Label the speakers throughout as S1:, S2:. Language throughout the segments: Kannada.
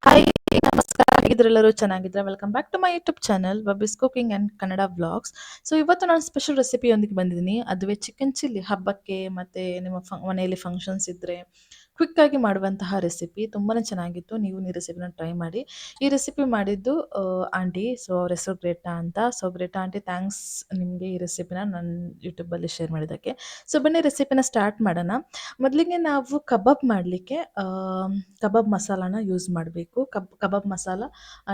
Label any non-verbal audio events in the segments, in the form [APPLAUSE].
S1: ಹಾಯ್ ನಮಸ್ಕಾರ. ಹೇಗಿದ್ರೆಲ್ಲರೂ? ಚೆನ್ನಾಗಿದ್ರೆ welcome back to my YouTube channel Babbi's cooking and Kannada vlogs so ಇವತ್ತು ನಾನು ಸ್ಪೆಷಲ್ ರೆಸಿಪಿಯೊಂದಿಗೆ ಬಂದಿದ್ದೀನಿ. ಅದುವೇ ಚಿಕನ್ ಚಿಲ್ಲಿ ಹಬ್ಬಕ್ಕೆ ಮತ್ತು ನಿಮ್ಮ ಫ ಮನೆಯಲ್ಲಿ ಫಂಕ್ಷನ್ಸ್ ಇದ್ದರೆ ಕ್ವಿಕ್ಕಾಗಿ ಮಾಡುವಂತಹ ರೆಸಿಪಿ ತುಂಬಾ ಚೆನ್ನಾಗಿತ್ತು. ನೀವು ಈ ರೆಸಿಪಿನ ಟ್ರೈ ಮಾಡಿ. ಈ ರೆಸಿಪಿ ಮಾಡಿದ್ದು ಆಂಟಿ. ಸೊ ಅವ್ರ ಹೆಸರು ಗ್ರೇಟಾ ಅಂತ. ಸೊ ಗ್ರೇಟಾ ಆಂಟಿ ಥ್ಯಾಂಕ್ಸ್ ನಿಮಗೆ ಈ ರೆಸಿಪಿನ ನನ್ನ ಯೂಟ್ಯೂಬಲ್ಲಿ ಶೇರ್ ಮಾಡಿದ್ದಕ್ಕೆ. ಸೊ ಬನ್ನಿ ರೆಸಿಪಿನ ಸ್ಟಾರ್ಟ್ ಮಾಡೋಣ. ಮೊದಲಿಗೆ ನಾವು ಕಬಾಬ್ ಮಾಡಲಿಕ್ಕೆ ಕಬಾಬ್ ಮಸಾಲಾನ ಯೂಸ್ ಮಾಡಬೇಕು. ಕಬ್, kebab masala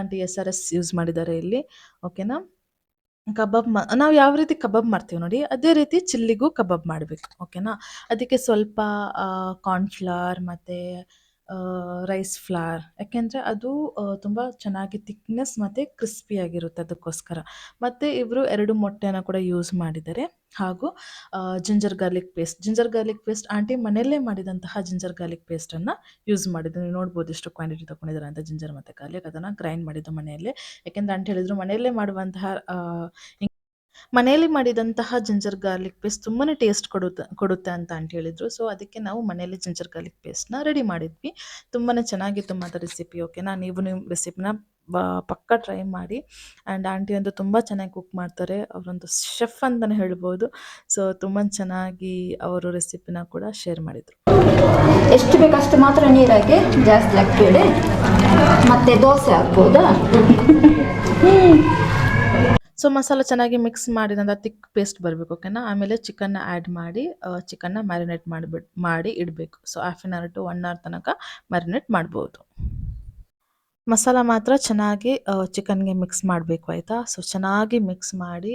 S1: aunty S R S use ಮಾಡಿದ್ದಾರೆ ಇಲ್ಲಿ. ಓಕೆನಾ ಕಬಾಬ್ ಮಾ, ನಾವು ಯಾವ ರೀತಿ ಕಬಾಬ್ ಮಾಡ್ತೀವಿ ನೋಡಿ, ಅದೇ ರೀತಿ ಚಿಲ್ಲಿಗೂ ಕಬಾಬ್ ಮಾಡಬೇಕು ಓಕೆನಾ ಅದಕ್ಕೆ ಸ್ವಲ್ಪ ಕಾರ್ನ್ಫ್ಲವರ್ ಮತ್ತು ರೈಸ್ ಫ್ಲಾರ್ ಯಾಕೆಂದರೆ ಅದು ತುಂಬ ಚೆನ್ನಾಗಿ ತಿಕ್ನೆಸ್ ಮತ್ತು ಕ್ರಿಸ್ಪಿಯಾಗಿರುತ್ತೆ ಅದಕ್ಕೋಸ್ಕರ. ಮತ್ತು ಇವರು ಎರಡು ಮೊಟ್ಟೆನ ಕೂಡ ಯೂಸ್ ಮಾಡಿದ್ದಾರೆ. ಹಾಗೂ ginger garlic paste ginger garlic paste aunty ಮನೆಯಲ್ಲೇ ಮಾಡಿದಂತಹ ಜಿಂಜರ್ ಗಾರ್ಲಿಕ್ ಪೇಸ್ಟನ್ನು ಯೂಸ್ ಮಾಡಿದ್ದು. ನೀವು ನೋಡ್ಬೋದು ಎಷ್ಟು ಕ್ವಾಂಟಿಟಿ ತೊಗೊಂಡಿದ್ದಾರೆ ಅಂತ ಜಿಂಜರ್ ಮತ್ತು ಗಾರ್ಲಿಕ್ ಅದನ್ನು ಗ್ರೈಂಡ್ ಮಾಡಿದ್ದು ಮನೆಯಲ್ಲೇ. ಯಾಕೆಂದ್ರೆ ಆಂಟಿ ಹೇಳಿದ್ರು ಮನೆಯಲ್ಲೇ ಮಾಡುವಂತಹ ಮನೆಯಲ್ಲಿ ಮಾಡಿದಂತಹ ಜಿಂಜರ್ ಗಾರ್ಲಿಕ್ ಪೇಸ್ಟ್ ತುಂಬಾ ಟೇಸ್ಟ್ ಕೊಡುತ್ತೆ ಕೊಡುತ್ತೆ ಅಂತ ಆಂಟಿ ಹೇಳಿದ್ರು. ಸೊ ಅದಕ್ಕೆ ನಾವು ಮನೆಯಲ್ಲಿ ಜಿಂಜರ್ ಗಾರ್ಲಿಕ್ ಪೇಸ್ಟ್ನ ರೆಡಿ ಮಾಡಿದ್ವಿ. ತುಂಬಾ ಚೆನ್ನಾಗಿತ್ತು ಮಾತ್ರ ರೆಸಿಪಿ ಓಕೆನಾ ನೀವು ನಿಮ್ಮ ರೆಸಿಪಿನ ಪಕ್ಕ ಟ್ರೈ ಮಾಡಿ. ಆ್ಯಂಡ್ ಆಂಟಿ ಅಂತೂ ತುಂಬ ಚೆನ್ನಾಗಿ ಕುಕ್ ಮಾಡ್ತಾರೆ. ಅವರೊಂದು ಶೆಫ್ ಅಂತಲೇ ಹೇಳ್ಬೋದು. ಸೊ ತುಂಬ ಚೆನ್ನಾಗಿ ಅವರು ರೆಸಿಪಿನ ಕೂಡ ಶೇರ್ ಮಾಡಿದರು.
S2: ಎಷ್ಟು ಬೇಕಷ್ಟು ಮಾತ್ರ ನೀರಾಗಿ ಜಾಸ್ತಿ ಹಾಕ್ಬೇಡಿ ಮತ್ತೆ ದೋಸೆ ಹಾಕ್ಬೋದಾ
S1: ಸೊ ಮಸಾಲ ಚೆನ್ನಾಗಿ ಮಿಕ್ಸ್ ಮಾಡಿದಂಥ ತಿಕ್ ಪೇಸ್ಟ್ ಬರಬೇಕು ಓಕೆನಾ ಆಮೇಲೆ ಚಿಕನ್ನ ಆ್ಯಡ್ ಮಾಡಿ ಚಿಕನ್ನ ಮ್ಯಾರಿನೇಟ್ ಮಾಡಿಬಿಟ್ಟು ಮಾಡಿ ಇಡಬೇಕು. So half an hour to one hour ತನಕ ಮ್ಯಾರಿನೇಟ್ ಮಾಡ್ಬೋದು. ಮಸಾಲ ಮಾತ್ರ ಚೆನ್ನಾಗಿ ಚಿಕನ್ಗೆ ಮಿಕ್ಸ್ ಮಾಡಬೇಕು, ಆಯಿತಾ? ಸೊ ಚೆನ್ನಾಗಿ ಮಿಕ್ಸ್ ಮಾಡಿ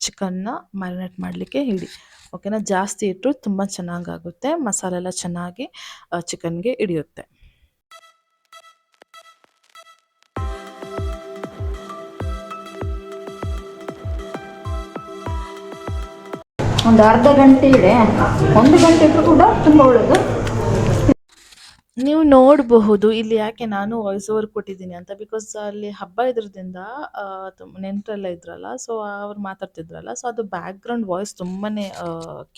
S1: ಚಿಕನ್ನ ಮ್ಯಾರಿನೇಟ್ ಮಾಡಲಿಕ್ಕೆ ಇಡಿ ಓಕೆನಾ ಜಾಸ್ತಿ ಇಟ್ಟರು ತುಂಬ ಚೆನ್ನಾಗಾಗುತ್ತೆ ಮಸಾಲೆ ಎಲ್ಲ ಚೆನ್ನಾಗಿ ಚಿಕನ್ಗೆ ಹಿಡಿಯುತ್ತೆ.
S2: ಒಂದು ಅರ್ಧ ಗಂಟೆ ಇದೆ. ಒಂದು ಗಂಟೆ ಕೂಡ ತುಂಬ ಒಳ್ಳೆಯದು
S1: ನೀವು ನೋಡಬಹುದು ಇಲ್ಲಿ ಯಾಕೆ ನಾನು ವಾಯ್ಸ್ ಓವರ್ ಕೊಟ್ಟಿದ್ದೀನಿ ಅಂತ ಬಿಕಾಸ್ ಅಲ್ಲಿ ಹಬ್ಬ ಇದ್ರದಿಂದ ನೆಂಟರೆಲ್ಲ ಇದ್ರಲ್ಲ ಸೊ ಅವ್ರು ಮಾತಾಡ್ತಿದ್ರಲ್ಲ ಸೊ ಅದು ಬ್ಯಾಕ್ ಗ್ರೌಂಡ್ ವಾಯ್ಸ್ ತುಂಬಾ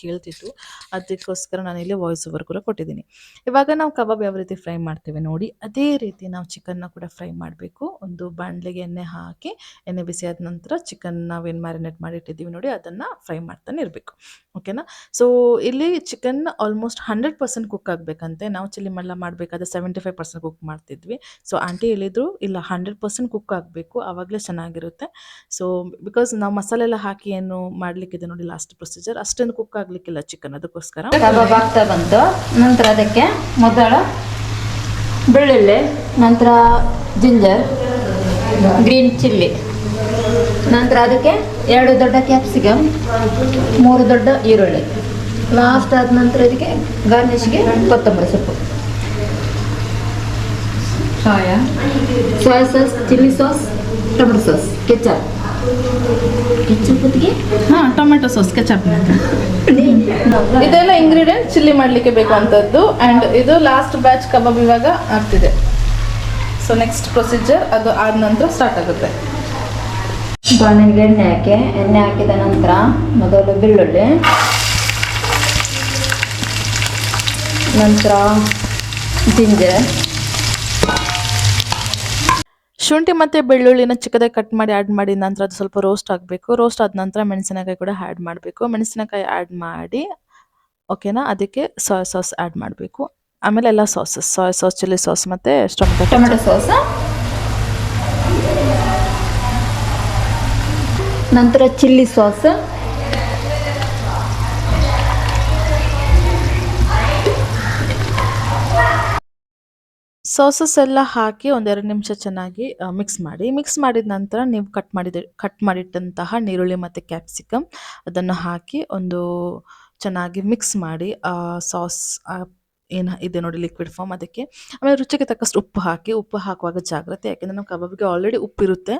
S1: ಕೇಳ್ತಿತ್ತು. ಅದಕ್ಕೋಸ್ಕರ ನಾನು ಇಲ್ಲಿ ವಾಯ್ಸ್ ಓವರ್ ಕೂಡ ಕೊಟ್ಟಿದ್ದೀನಿ. ಇವಾಗ ನಾವು ಕಬಾಬ್ ಯಾವ ರೀತಿ ಫ್ರೈ ಮಾಡ್ತೇವೆ ನೋಡಿ. ಅದೇ ರೀತಿ ನಾವು ಚಿಕನ್ನ ಕೂಡ ಫ್ರೈ ಮಾಡಬೇಕು. ಒಂದು ಬಾಣಲೆಗೆ ಎಣ್ಣೆ ಹಾಕಿ, ಎಣ್ಣೆ ಬಿಸಿ ಆದ ನಂತರ ಚಿಕನ್ ನಾವೇನು ಮ್ಯಾರಿನೇಟ್ ಮಾಡಿ ಇಟ್ಟಿದ್ದೀವಿ ನೋಡಿ, ಅದನ್ನು ಫ್ರೈ ಮಾಡ್ತಾನೆ ಇರಬೇಕು. ಓಕೆನಾ ಸೊ ಇಲ್ಲಿ chicken almost hundred percent cook ಆಗಬೇಕಂತೆ. ನಾವು ಚಿಲ್ಲಿ ಮಲ್ಲ ಮಾಡಬೇಕಾದ್ರೆ ಸೆವೆಂಟಿ ಫೈವ್ ಪರ್ಸೆಂಟ್ ಕುಕ್ ಮಾಡ್ತಿದ್ವಿ. ಸೊ ಆಂಟಿ ಹೇಳಿದ್ರು, ಇಲ್ಲ ಹಂಡ್ರೆಡ್ ಪರ್ಸೆಂಟ್ ಕುಕ್ ಆಗಬೇಕು ಆವಾಗಲೇ ಚೆನ್ನಾಗಿರುತ್ತೆ. ಸೊ ಬಿಕಾಸ್ ನಾವು ಮಸಾಲೆ ಎಲ್ಲ ಹಾಕಿ ಏನು ಮಾಡಲಿಕ್ಕಿದೆ ನೋಡಿ ಲಾಸ್ಟ್ ಪ್ರೊಸೀಜರ್ ಅಷ್ಟೊಂದು ಕುಕ್ ಆಗಲಿಕ್ಕಿಲ್ಲ ಚಿಕನ್ ಅದಕ್ಕೋಸ್ಕರ.
S2: ಆಗ್ತಾ ಬಂತು. ನಂತರ ಅದಕ್ಕೆ ಮೊದಲ ಬೆಳ್ಳುಳ್ಳಿ, ನಂತರ ಜಿಂಜರ್ ಗ್ರೀನ್ ಚಿಲ್ಲಿ ನಂತರ ಅದಕ್ಕೆ ಎರಡು ದೊಡ್ಡ ಕ್ಯಾಪ್ಸಿಕಮ್ ಮೂರು ದೊಡ್ಡ ಈರುಳ್ಳಿ. ಲಾಸ್ಟ್ ಆದ ನಂತರ ಇದಕ್ಕೆ ಗಾರ್ನಿಷ್ಗೆ ಕೊತ್ತಂಬರಿ ಸೊಪ್ಪು. Soya sauce [LAUGHS] chilli sauce tomato sauce ketchup ketchup ಹೊತ್ತಿಗೆ
S1: ಹಾಂ ಟೊಮೆಟೊ ಸಾಸ್ ಕೆಚಪ್ ಇದೆಲ್ಲ ಇಂಗ್ರೀಡಿಯೆಂಟ್ ಚಿಲ್ಲಿ ಮಾಡಲಿಕ್ಕೆ ಬೇಕುವಂಥದ್ದು ಆ್ಯಂಡ್ ಇದು ಲಾಸ್ಟ್ ಬ್ಯಾಚ್ ಕಬಾಬ್ ಇವಾಗ ಆಗ್ತಿದೆ. ಸೊ ನೆಕ್ಸ್ಟ್ ಪ್ರೊಸೀಜರ್ ಅದು ಆದ ನಂತರ ಸ್ಟಾರ್ಟ್ ಆಗುತ್ತೆ.
S2: ಬಾಣಲಿಗೆ ಎಣ್ಣೆ ಹಾಕಿ ಎಣ್ಣೆ ಹಾಕಿದ ನಂತರ ಮೊದಲು ಬೆಳ್ಳುಳ್ಳಿ. ನಂತರ ಜಿಂಜರ್
S1: ಶುಂಠಿ ಮತ್ತು ಬೆಳ್ಳುಳ್ಳಿನ ಚಿಕ್ಕದಾಗಿ ಕಟ್ ಮಾಡಿ ಆ್ಯಡ್ ಮಾಡಿ ನಂತರ ಅದು ಸ್ವಲ್ಪ ರೋಸ್ಟ್ ಆಗಬೇಕು. ರೋಸ್ಟ್ ಆದ ನಂತರ ಮೆಣಸಿನಕಾಯಿ ಕೂಡ ಆ್ಯಡ್ ಮಾಡಬೇಕು. ಮೆಣಸಿನಕಾಯಿ ಆ್ಯಡ್ ಮಾಡಿ ಓಕೆನಾ ಅದಕ್ಕೆ ಸೋಯಾ ಸಾಸ್ ಆ್ಯಡ್ ಮಾಡಬೇಕು. ಆಮೇಲೆ ಎಲ್ಲ sauces soya sauce chilli sauce ಮತ್ತು ಟೊಮೆಟೊ
S2: ಟೊಮೆಟೊ ಸಾಸ್ ನಂತರ ಚಿಲ್ಲಿ ಸಾಸ್
S1: ಸಾಸಸ್ ಎಲ್ಲ ಹಾಕಿ ಒಂದೆರಡು ನಿಮಿಷ ಚೆನ್ನಾಗಿ ಮಿಕ್ಸ್ ಮಾಡಿ. ಮಿಕ್ಸ್ ಮಾಡಿದ ನಂತರ ನೀವು ಕಟ್ ಮಾಡಿದ ಕಟ್ ಮಾಡಿಟ್ಟಂತಹ ನೀರುಳ್ಳಿ ಮತ್ತು ಕ್ಯಾಪ್ಸಿಕಮ್ ಅದನ್ನು ಹಾಕಿ ಒಂದು ಚೆನ್ನಾಗಿ ಮಿಕ್ಸ್ ಮಾಡಿ ಸಾಸ್ ಏನು ಇದೆ ನೋಡಿ ಲಿಕ್ವಿಡ್ ಫಾರ್ಮ್ ಅದಕ್ಕೆ. ಆಮೇಲೆ ರುಚಿಗೆ ತಕ್ಕಷ್ಟು ಉಪ್ಪು ಹಾಕಿ, ಉಪ್ಪು ಹಾಕುವಾಗ ಜಾಗ್ರತೆ. ಯಾಕೆಂದರೆ ನಮ್ಮ ಕಬಾಬಿಗೆ ಆಲ್ರೆಡಿ ಉಪ್ಪಿರುತ್ತೆ.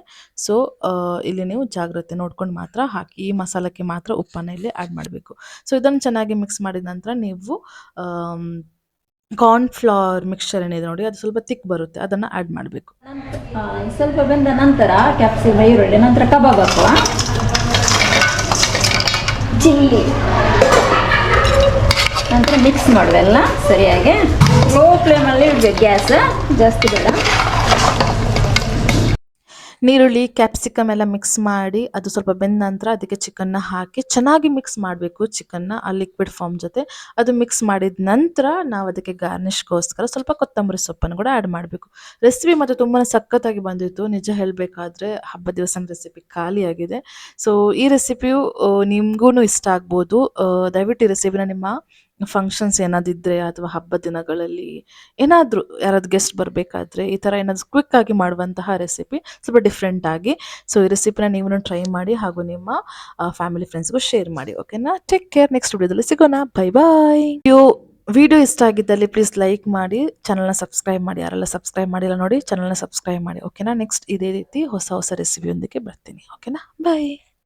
S1: ಸೊ ಇಲ್ಲಿ ನೀವು ಜಾಗ್ರತೆ ನೋಡ್ಕೊಂಡು ಮಾತ್ರ ಹಾಕಿ, ಈ ಮಸಾಲಕ್ಕೆ ಮಾತ್ರ ಉಪ್ಪನ್ನು ಇಲ್ಲಿ ಆ್ಯಡ್ ಮಾಡಬೇಕು. ಸೊ ಇದನ್ನು ಚೆನ್ನಾಗಿ ಮಿಕ್ಸ್ ಮಾಡಿದ ನಂತರ ನೀವು ಕಾರ್ನ್ಫ್ಲವರ್ ಮಿಕ್ಸ್ಚರ್ ಏನಿದೆ ನೋಡಿ, ಅದು ಸ್ವಲ್ಪ ತಿಕ್ ಬರುತ್ತೆ, ಅದನ್ನು ಆ್ಯಡ್ ಮಾಡಬೇಕು.
S2: ಸ್ವಲ್ಪ ಬೆಂದ ನಂತರ ಕ್ಯಾಪ್ಸಿಕಮ್ ಈರುಳ್ಳಿ, ನಂತರ ಕಬಾಬ್ ಹಾಕುವ. ಚಿಲ್ಲಿ. ನಂತರ ಮಿಕ್ಸ್ ಮಾಡುವೆಲ್ಲ ಸರಿಯಾಗಿ. ಲೋ ಫ್ಲೇಮಲ್ಲಿ ಇಡಬೇಕು ಗ್ಯಾಸ್ ಜಾಸ್ತಿ ಬೇಡ.
S1: ನೀರುಳ್ಳಿ ಕ್ಯಾಪ್ಸಿಕಮ್ ಎಲ್ಲ ಮಿಕ್ಸ್ ಮಾಡಿ ಅದು ಸ್ವಲ್ಪ ಬೆಂದ ನಂತರ ಅದಕ್ಕೆ ಚಿಕನ್ನ ಹಾಕಿ ಚೆನ್ನಾಗಿ ಮಿಕ್ಸ್ ಮಾಡಬೇಕು ಚಿಕನ್ನ ಆ ಲಿಕ್ವಿಡ್ ಫಾರ್ಮ್ ಜೊತೆ. ಅದು ಮಿಕ್ಸ್ ಮಾಡಿದ ನಂತರ ನಾವು ಅದಕ್ಕೆ ಗಾರ್ನಿಷ್ಗೋಸ್ಕರ ಸ್ವಲ್ಪ ಕೊತ್ತಂಬರಿ ಸೊಪ್ಪನ್ನು ಕೂಡ ಆ್ಯಡ್ ಮಾಡಬೇಕು. ರೆಸಿಪಿ ಮತ್ತು ತುಂಬಾ ಸಖತ್ತಾಗಿ ಬಂದಿತ್ತು. ನಿಜ ಹೇಳಬೇಕಾದ್ರೆ ಹಬ್ಬ ದಿವಸ ರೆಸಿಪಿ ಖಾಲಿಯಾಗಿದೆ. ಸೊ ಈ ರೆಸಿಪಿಯು ನಿಮಗೂ ಇಷ್ಟ ಆಗ್ಬೋದು. ದಯವಿಟ್ಟು ಈ ರೆಸಿಪಿನ ನಿಮ್ಮ ಫಂಕ್ಷನ್ಸ್ ಏನಾದಿದ್ರೆ ಅಥವಾ ಹಬ್ಬ ದಿನಗಳಲ್ಲಿ ಏನಾದರೂ ಯಾರಾದ್ರು ಗೆಸ್ಟ್ ಬರಬೇಕಾದ್ರೆ ಈ ಥರ ಏನಾದರೂ ಕ್ವಿಕ್ ಆಗಿ ಮಾಡುವಂತಹ ರೆಸಿಪಿ ಸ್ವಲ್ಪ ಡಿಫ್ರೆಂಟ್ ಆಗಿ. ಸೊ ಈ ರೆಸಿಪಿನ ನೀವು ಟ್ರೈ ಮಾಡಿ ಹಾಗೂ ನಿಮ್ಮ ಫ್ಯಾಮಿಲಿ ಫ್ರೆಂಡ್ಸ್ಗೂ ಶೇರ್ ಮಾಡಿ ಓಕೆನಾ ಟೇಕ್ ಕೇರ್ ನೆಕ್ಸ್ಟ್ ವಿಡಿಯೋದಲ್ಲಿ ಸಿಗೋಣ. ಬೈ ಬಾಯ್ ಯು ವಿಡಿಯೋ ಇಷ್ಟ ಆಗಿದ್ದಲ್ಲಿ ಪ್ಲೀಸ್ ಲೈಕ್ ಮಾಡಿ ಚಾನಲ್ನ ಸಬ್ಸ್ಕ್ರೈಬ್ ಮಾಡಿ. ಯಾರೆಲ್ಲ ಸಬ್ಸ್ಕ್ರೈಬ್ ಮಾಡಿಲ್ಲ ನೋಡಿ ಚಾನಲ್ನ ಸಬ್ಸ್ಕ್ರೈಬ್ ಮಾಡಿ ಓಕೆನಾ ನೆಕ್ಸ್ಟ್ ಇದೇ ರೀತಿ ಹೊಸ ಹೊಸ ರೆಸಿಪಿಯೊಂದಿಗೆ ಬರ್ತೀನಿ ಓಕೆನಾ ಬಾಯ್